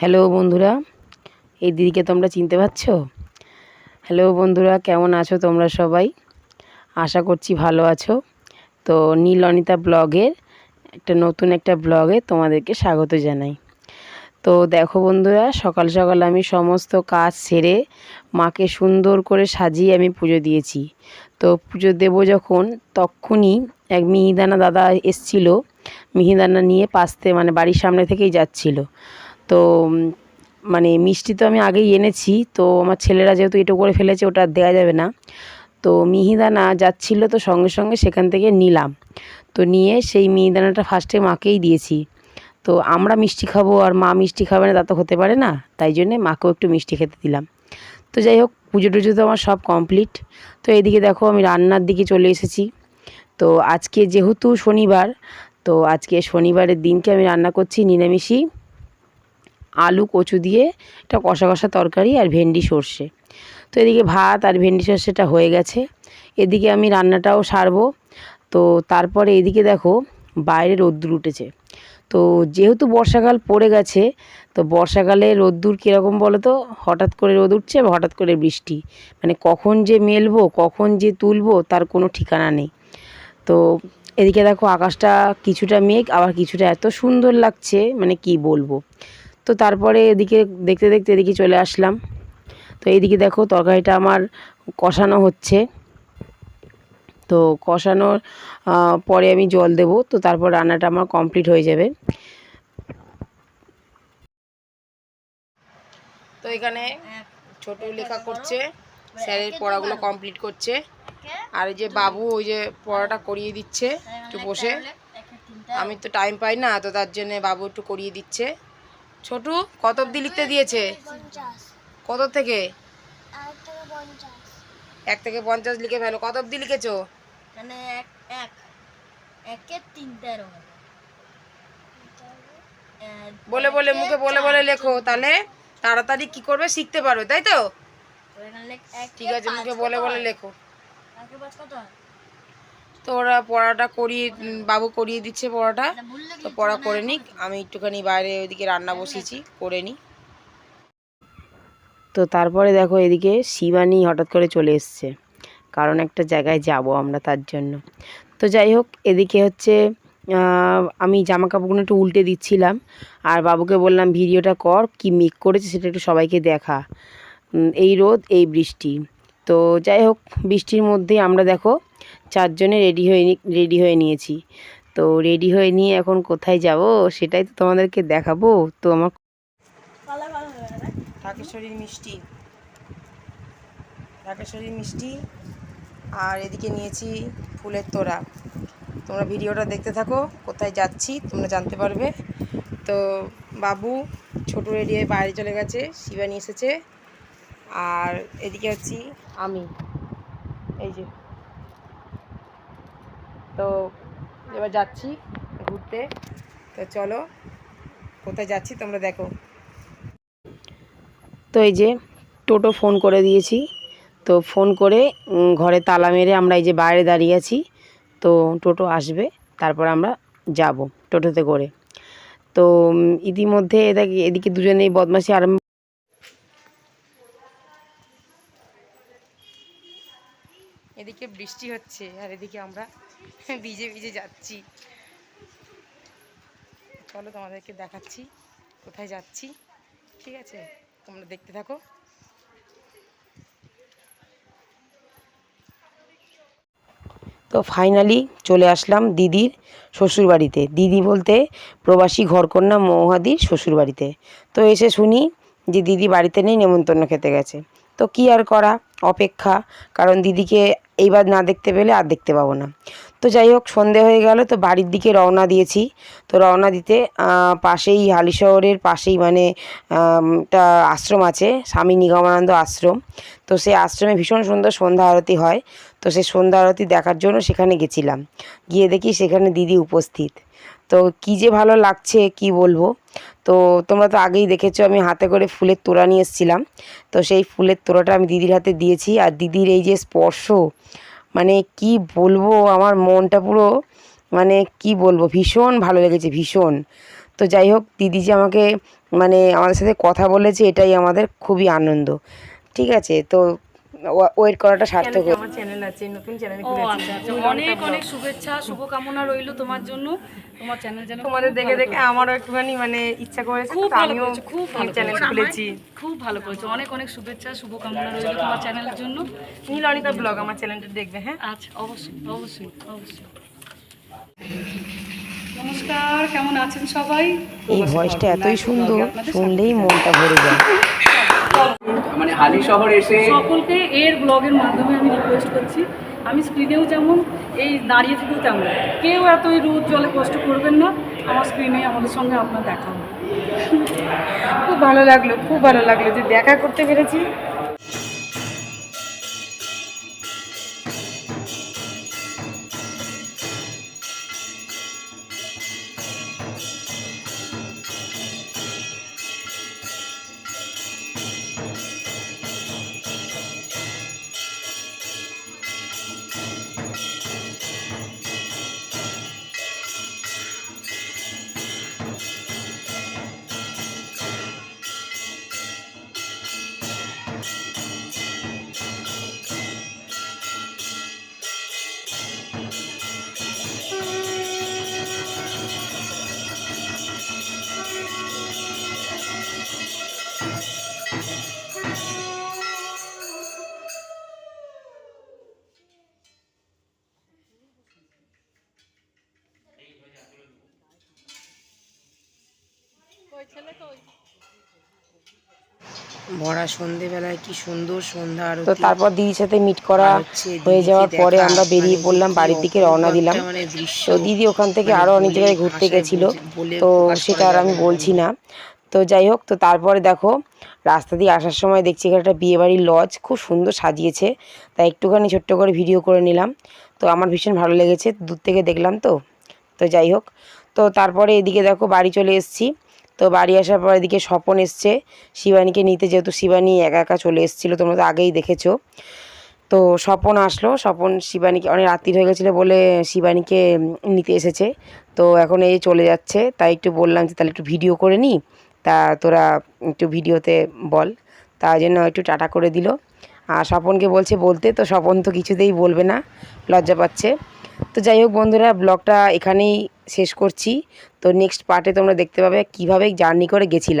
Hello বন্ধুরা, এই দিদিকে তোমরা চিনতে পারছ? হ্যালো বন্ধুরা, কেমন আছো তোমরা সবাই? আশা করছি ভালো আছো। তো নীল অনিতা ব্লগের একটা নতুন একটা ব্লগে তোমাদেরকে স্বাগত জানাই। তো দেখো বন্ধুরা, সকাল সকাল আমি সমস্ত কাজ সেরে মাকে সুন্দর করে সাজিয়ে আমি পুজো দিয়েছি। তো পুজো দেব যখন, তখনই এক মিহিদানা দাদা এসছিল, মিহিদানা নিয়ে পাশতে মানে বাড়ির সামনে থেকেই যাচ্ছিল। তো মানে মিষ্টি তো আমি আগেই এনেছি, তো আমার ছেলেরা যেহেতু এটো করে ফেলেছে ওটা দেওয়া যাবে না। তো মিহিদানা যাচ্ছিল তো সঙ্গে সঙ্গে সেখান থেকে নিলাম। তো নিয়ে সেই মিহিদানাটা ফার্স্টে মাকেই দিয়েছি। তো আমরা মিষ্টি খাব আর মা মিষ্টি খাবে না, তা তো হতে পারে না। তাই জন্যে মাকেও একটু মিষ্টি খেতে দিলাম। তো যাই হোক, পুজো টুজো তো আমার সব কমপ্লিট তো এদিকে দেখো আমি রান্নার দিকে চলে এসেছি। তো আজকে যেহেতু শনিবার, তো আজকে শনিবারের দিনকে আমি রান্না করছি নিরামিষই। আলু, কচু দিয়ে একটা কষা কষা তরকারি আর ভেন্ডি সর্ষে। তো এদিকে ভাত আর ভেন্ডি সর্ষেটা হয়ে গেছে। এদিকে আমি রান্নাটাও সারবো। তো তারপরে এদিকে দেখো বাইরে রোদ্দুর উঠেছে। তো যেহেতু বর্ষাকাল পড়ে গেছে, তো বর্ষাকালে রোদ্দুর কীরকম বলো তো হঠাৎ করে রোদ উঠছে হঠাৎ করে বৃষ্টি। মানে কখন যে মেলবো, কখন যে তুলবো, তার কোনো ঠিকানা নেই। তো এদিকে দেখো আকাশটা কিছুটা মেঘ, আবার কিছুটা এত সুন্দর লাগছে মানে কি বলব? তো তারপরে এদিকে দেখতে দেখতে এদিকে চলে আসলাম। তো এইদিকে দেখো তরকারিটা আমার কষানো হচ্ছে। তো কষানোর পরে আমি জল দেব। তো তারপর রান্নাটা আমার কমপ্লিট হয়ে যাবে। তো এখানে ছোট লেখা করছে, স্যারের পড়াগুলো কমপ্লিট করছে। আর যে বাবু ওই যে পড়াটা করিয়ে দিচ্ছে, একটু বসে। আমি তো টাইম পাই না, তো তার জন্য বাবু একটু করিয়ে দিচ্ছে। ছোটু কত অবধি লিখতে দিয়েছে? কত থেকে? এক থেকে পঞ্চাশ। লিখে ফেলো। কত অবধি লিখেছো? মানে এক এক। একের তিনটা এরকম বলে বলে মুখে বলে বলে লেখো। তাহলে তাড়াতাড়ি কি করবে শিখতে পারবে তাই তো? ঠিক আছে মুখে বলে বলে লেখো। তো ওরা পড়াটা করিয়ে বাবু করিয়ে দিচ্ছে পড়াটা তো পড়া করে নিক, আমি একটুখানি বাইরে ওইদিকে রান্না বসিয়েছি, করে নিই। তো তারপরে দেখো এদিকে শিবানী হঠাৎ করে চলে এসছে, কারণ একটা জায়গায় যাব আমরা তার জন্য। তো যাই হোক, এদিকে হচ্ছে আমি জামা কাপড়গুলো একটু উল্টে দিচ্ছিলাম, আর বাবুকে বললাম, ভিডিওটা কর, কি মেক করেছে সেটা একটু সবাইকে দেখা। এই রোদ, এই বৃষ্টি। তো যাই হোক, বৃষ্টির মধ্যেই আমরা দেখো চারজনে রেডি হয়ে রেডি হয়ে নিয়েছি। তো রেডি হয়ে নিয়ে এখন কোথায় যাব সেটাই তো তোমাদেরকে দেখাবো। তো আমার ঢাকেশ্বরীর মিষ্টি। ঢাকেশ্বরীর মিষ্টি। আর এদিকে নিয়েছি ফুলের তোড়া। তোমরা ভিডিওটা দেখতে থাকো, কোথায় যাচ্ছি তোমরা জানতে পারবে। তো বাবু ছোট রেডি হয়ে বাইরে চলে গেছে শিবানী এসেছে। আর এদিকে হচ্ছি আমি। এই যে। তো এবার যাচ্ছি ঘুরতে। তো চলো, কোথায় যাচ্ছি তোমরা দেখো। তো এই যে টোটো ফোন করে দিয়েছি। তো ফোন করে ঘরে তালা মেরে আমরা এই যে বাইরে দাঁড়িয়ে আছি। তো টোটো আসবে, তারপর আমরা যাব টোটোতে করে। তো ইতিমধ্যে এদিকে এদিকে দুজনেই বদমাসি আরম্ভ এদিকে বৃষ্টি হচ্ছে আর এদিকে আমরা ভিজে ভিজে যাচ্ছি। চলো তোমাদেরকে দেখাচ্ছি কোথায় যাচ্ছি। ঠিক আছে? তোমরা দেখতে থাকো। তো ফাইনালি চলে আসলাম দিদির শ্বশুরবাড়িতে। দিদি বলতে প্রবাসী ঘরকন্যা মৌহাদির শ্বশুরবাড়িতে। তো এসে শুনি যে দিদি বাড়িতে নেই, নেমন্তন্ন খেতে গেছে। তো কি আর করা? অপেক্ষা। কারণ দিদিকে এইবার না দেখতে পেলে আর দেখতে পাবো না। তো যাই হোক, সন্ধে হয়ে গেল, তো বাড়ির দিকে রওনা দিয়েছি। তো রওনা দিতে পাশেই হালি শহরের পাশেই মানে একটা আশ্রম আছে, স্বামী নিগমানন্দ আশ্রম। তো সেই আশ্রমে ভীষণ সুন্দর সন্ধ্যা আরতি হয়। তো সেই সন্ধ্যা আরতি দেখার জন্য সেখানে গেছিলাম। গিয়ে দেখি সেখানে দিদি উপস্থিত। তো কী যে ভালো লাগছে, কি বলব? তো তোমরা তো আগেই দেখেছ, আমি হাতে করে ফুলের তোড়া নিয়ে এসেছিলাম। তো সেই ফুলের তোড়াটা আমি দিদির হাতে দিয়েছি। আর দিদির এই যে স্পর্শ মানে কি বলব, আমার মনটা পুরো মানে কি বলব, ভীষণ ভালো লেগেছে, ভীষণ। তো যাই হোক, দিদি যে আমাকে মানে আমাদের সাথে কথা বলেছে, এটাই আমাদের খুবই আনন্দ। ঠিক আছে, তো ওয়েট করাটা সার্থক হয়েছে। আমার চ্যানেল আছে? নতুন চ্যানেল আচ্ছা আচ্ছা অনেক অনেক শুভেচ্ছা শুভকামনা রইল তোমার জন্য। তোমার চ্যানেল যেন তোমাদের দেখে দেখে আমারও একটুখানি মানে ইচ্ছা করেছে খুব ভালো আমিও করেছ খুব ভালো চ্যানেল। খুলেছি। খুব ভালো করেছ। অনেক অনেক শুভেচ্ছা শুভকামনা রইল তোমার চ্যানেলের জন্য। নীল অনিতা ব্লগ আমার চ্যানেলটা দেখবে হ্যাঁ? আচ্ছা অবশ্যই অবশ্যই অবশ্যই। নমস্কার কেমন আছেন সবাই? এই ভয়েসটা এতই সুন্দর শুনলেই মনটা ভরে যায়। মানে হালি শহর এসে সকলকে এর ব্লগের মাধ্যমে আমি রিকোয়েস্ট করছি। আমি স্ক্রিনেও যেমন এই দাঁড়িয়ে থেকেও তেমন। কেউ এত এতই রোদ জলে কষ্ট করবেন না। আমার স্ক্রিনে আমাদের সঙ্গে আপনার দেখা হবে। খুব ভালো লাগল খুব ভালো লাগল যে দেখা করতে পেরেছি। ভরা সন্ধেবেলায় কি সুন্দর সন্ধ্যা আর তো তারপর দিদির সাথে মিট করা হয়ে যাওয়ার পরে আমরা বেরিয়ে পড়লাম বাড়ির দিকে রওনা দিলাম। তো দিদি ওখান থেকে আরও অনেক জায়গায় ঘুরতে গেছিল। তো সেটা আর আমি বলছি না। তো যাই হোক তো তারপরে দেখো রাস্তা দিয়ে আসার সময় দেখছি এখানে একটা বিয়েবাড়ির লজ খুব সুন্দর সাজিয়েছে। তাই একটুখানি ছোট্ট করে ভিডিও করে নিলাম। তো আমার ভীষণ ভালো লেগেছে দূর থেকে দেখলাম তো। তো যাই হোক তো তারপরে এদিকে দেখো বাড়ি চলে এসেছি। তো বাড়ি আসার পর এদিকে স্বপন এসছে। শিবানীকে নিতে যেহেতু শিবানী একা একা চলে এসেছিল, তোমরা তো আগেই দেখেছ। তো স্বপন আসলো, স্বপন শিবানীকে অনেক রাত্রি হয়ে গেছিল বলে শিবানীকে নিতে এসেছে। তো এখন এই চলে যাচ্ছে, তাই একটু বললাম যে তাহলে একটু ভিডিও করে নিই, তা তোরা একটু ভিডিওতে বল। তার জন্য একটু টাটা করে দিল। আর স্বপনকে বলছে বলতে, তো স্বপন তো কিছুতেই বলবে না, লজ্জা পাচ্ছে। তো যাই হোক বন্ধুরা ব্লগটা এখানেই শেষ করছি। তো নেক্সট পার্টে তোমরা দেখতে পাবে কীভাবে জার্নি করে গেছিলাম।